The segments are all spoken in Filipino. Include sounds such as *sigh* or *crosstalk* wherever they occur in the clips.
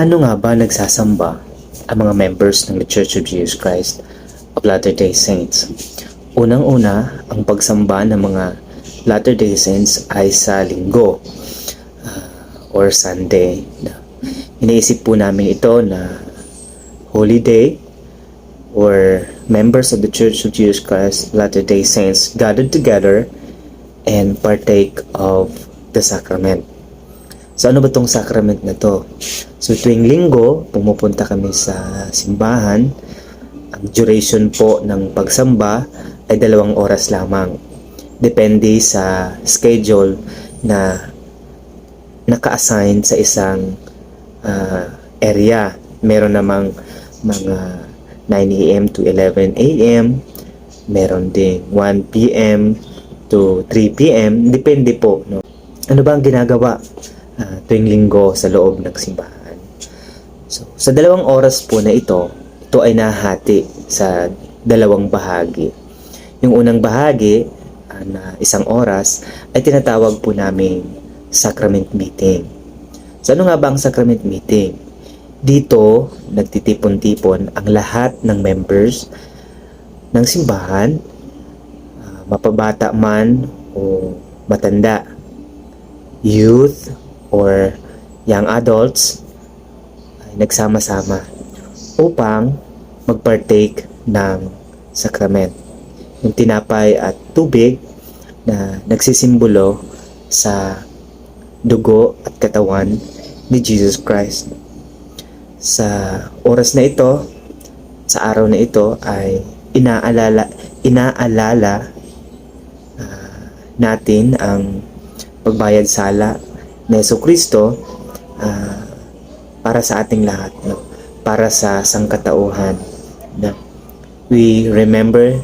Paano nga ba nagsasamba ang mga members ng Church of Jesus Christ of Latter-day Saints? Unang-una, ang pagsamba ng mga Latter-day Saints ay sa linggo ah, or Sunday. Iniisip po namin ito na holy day or members of the Church of Jesus Christ Latter-day Saints gathered together and partake of the sacrament. So ano ba tong sacrament na to? So tuwing linggo, pumupunta kami sa simbahan. Ang duration po ng pagsamba ay dalawang oras lamang. Depende sa schedule na naka-assign sa isang ah, area. Meron namang mga 9 a.m. to 11 a.m. Meron ding 1 p.m. to 3 p.m. Depende po. No? Ano ba ang ginagawa tuwing linggo sa loob ng simbahan? So, sa dalawang oras po na ito, ito ay nahati sa dalawang bahagi. Yung unang bahagi ah, na isang oras ay tinatawag po namin sacrament meeting. So ano nga ba ang sacrament meeting? Dito, nagtitipon-tipon ang lahat ng members ng simbahan, ah, mapabata man o matanda, youth or young adults, ay nagsama-sama upang magpartake ng sakrament. Yung tinapay at tubig na nagsisimbolo sa dugo at katawan ni Jesus Christ. Sa oras na ito, sa araw na ito ay inaalala inaalala ah, natin ang pagbayad sala ni Yesu Kristo ah, para sa ating lahat, no? para sa sangkatauhan. No? We remember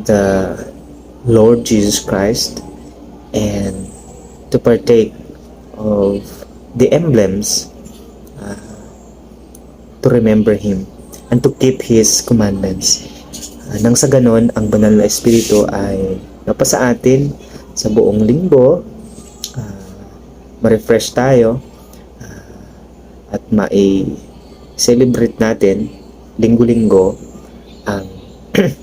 the Lord Jesus Christ and to partake of the emblems uh, to remember Him and to keep His commandments. Uh, nang sa ganon, ang banal na Espiritu ay napasa atin sa buong linggo, uh, ma-refresh tayo, uh, at mai-celebrate natin linggo-linggo ang *clears throat*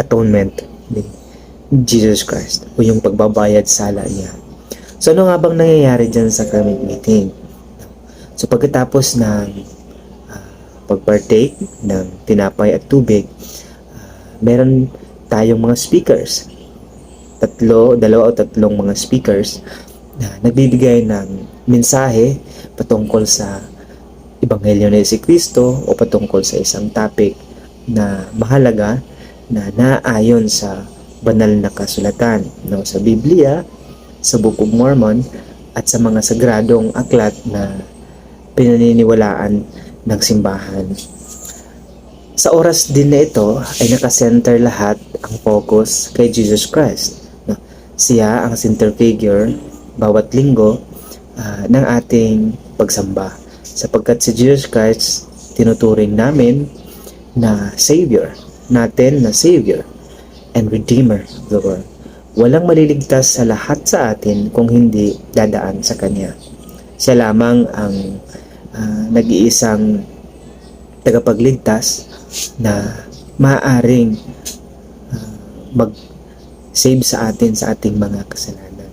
atonement ni Jesus Christ o yung pagbabayad sala niya. So ano nga bang nangyayari dyan sa sacrament meeting? So pagkatapos ng uh, pagpartake ng tinapay at tubig, uh, meron tayong mga speakers. Tatlo, dalawa o tatlong mga speakers na nagbibigay ng mensahe patungkol sa Ebanghelyo ni si Kristo o patungkol sa isang topic na mahalaga na naayon sa banal na kasulatan no sa Biblia, sa Book of Mormon at sa mga sagradong aklat na pinaniniwalaan ng simbahan. Sa oras din na ito ay nakasenter lahat ang focus kay Jesus Christ. No? Siya ang center figure bawat linggo ah, ng ating pagsamba sapagkat si Jesus Christ tinuturing namin na Savior natin na Savior and Redeemer of the world. Walang maliligtas sa lahat sa atin kung hindi dadaan sa Kanya. Siya lamang ang ah, nag-iisang tagapagligtas na maaaring ah, mag-save sa atin sa ating mga kasalanan.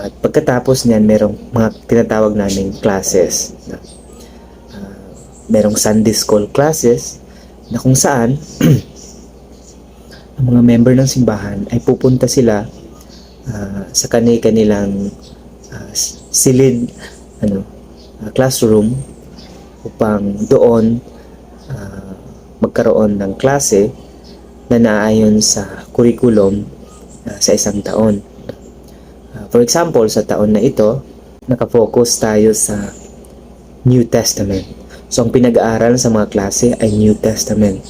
At pagkatapos niyan, merong mga tinatawag namin classes. Na, ah, merong Sunday School classes na kung saan *clears throat* ang mga member ng simbahan ay pupunta sila ah, sa kani-kanilang ah, silid ano ah, classroom upang doon ah, magkaroon ng klase na naayon sa curriculum ah, sa isang taon. For example, sa taon na ito, nakafocus tayo sa New Testament. So, ang pinag-aaral sa mga klase ay New Testament.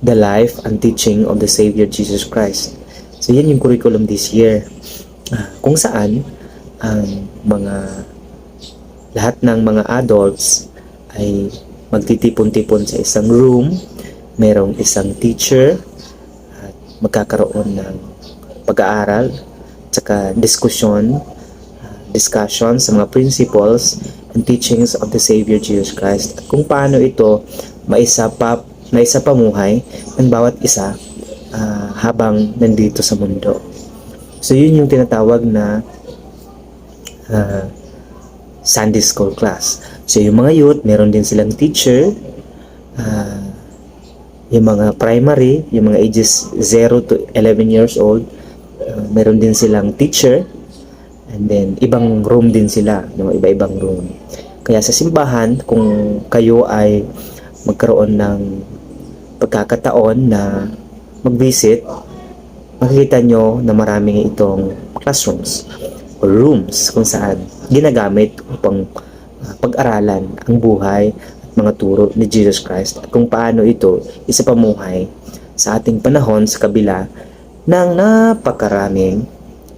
The life and teaching of the Savior Jesus Christ. So, yan yung curriculum this year. Ah, kung saan, ang mga lahat ng mga adults ay magtitipon-tipon sa isang room, merong isang teacher, at magkakaroon ng pag-aaral, tsaka diskusyon, ah, discussion sa mga principles and teachings of the Savior Jesus Christ at kung paano ito maisapa, maisapamuhay ng bawat isa ah, habang nandito sa mundo. So yun yung tinatawag na ah, Sunday School class. So yung mga youth, meron din silang teacher, ah, yung mga primary, yung mga ages 0 to 11 years old, meron din silang teacher, and then ibang room din sila, yung iba-ibang room. Kaya sa simbahan, kung kayo ay magkaroon ng pagkakataon na mag-visit, makikita nyo na maraming itong classrooms or rooms kung saan ginagamit upang uh, pag-aralan ang buhay at mga turo ni Jesus Christ at kung paano ito isa pamuhay sa ating panahon sa kabila ng napakaraming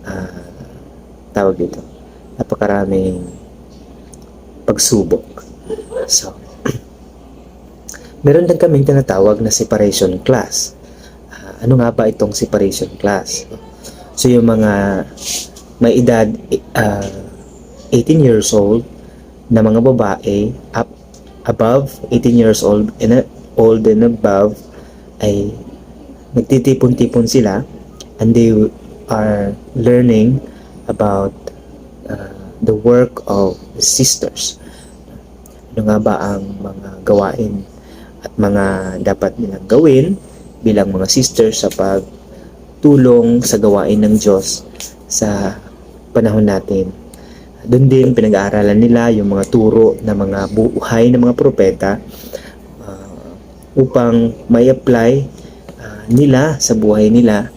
ah, tawag dito napakaraming pagsubok. So *clears throat* meron din kaming tinatawag na separation class. Ah, ano nga ba itong separation class? So yung mga may edad ah, 18 years old na mga babae up above 18 years old and a- old and above ay nagtitipon-tipon sila and they are learning about uh, the work of the sisters. Ano nga ba ang mga gawain at mga dapat nilang gawin bilang mga sisters sa pagtulong sa gawain ng Diyos sa panahon natin. Doon din pinag-aaralan nila yung mga turo ng mga buhay ng mga propeta uh, upang may apply uh, nila sa buhay nila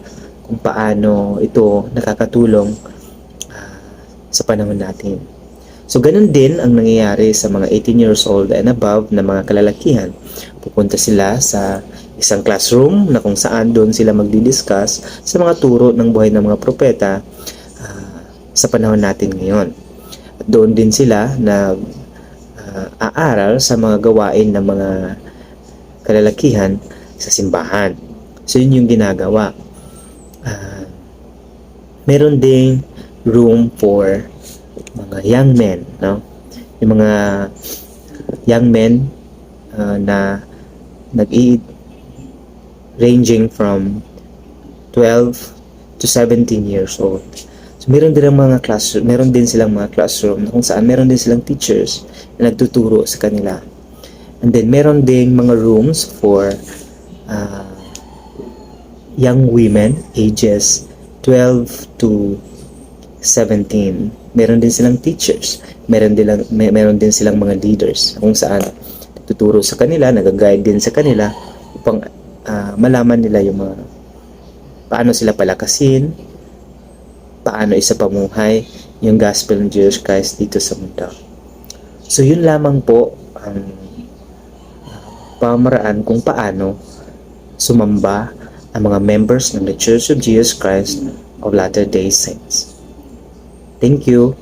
kung paano ito nakakatulong uh, sa panahon natin. So ganun din ang nangyayari sa mga 18 years old and above na mga kalalakihan. Pupunta sila sa isang classroom na kung saan doon sila magdi-discuss sa mga turo ng buhay ng mga propeta uh, sa panahon natin ngayon. At doon din sila na uh, aaral sa mga gawain ng mga kalalakihan sa simbahan. So yun yung ginagawa. Meron ding room for mga young men, no? Yung mga young men ah, na nag ranging from 12 to 17 years old. So meron din mga classroom, meron din silang mga classroom kung saan meron din silang teachers na nagtuturo sa kanila. And then meron ding mga rooms for ah, young women ages 12 to 17. Meron din silang teachers. Meron din, lang, may, meron din silang mga leaders kung saan tuturo sa kanila, nag-guide din sa kanila upang ah, malaman nila yung mga paano sila palakasin, paano isa pamuhay yung gospel ng Jesus Christ dito sa mundo. So yun lamang po ang ah, pamaraan kung paano sumamba ang mga members ng The Church of Jesus Christ of Latter-day Saints. Thank you.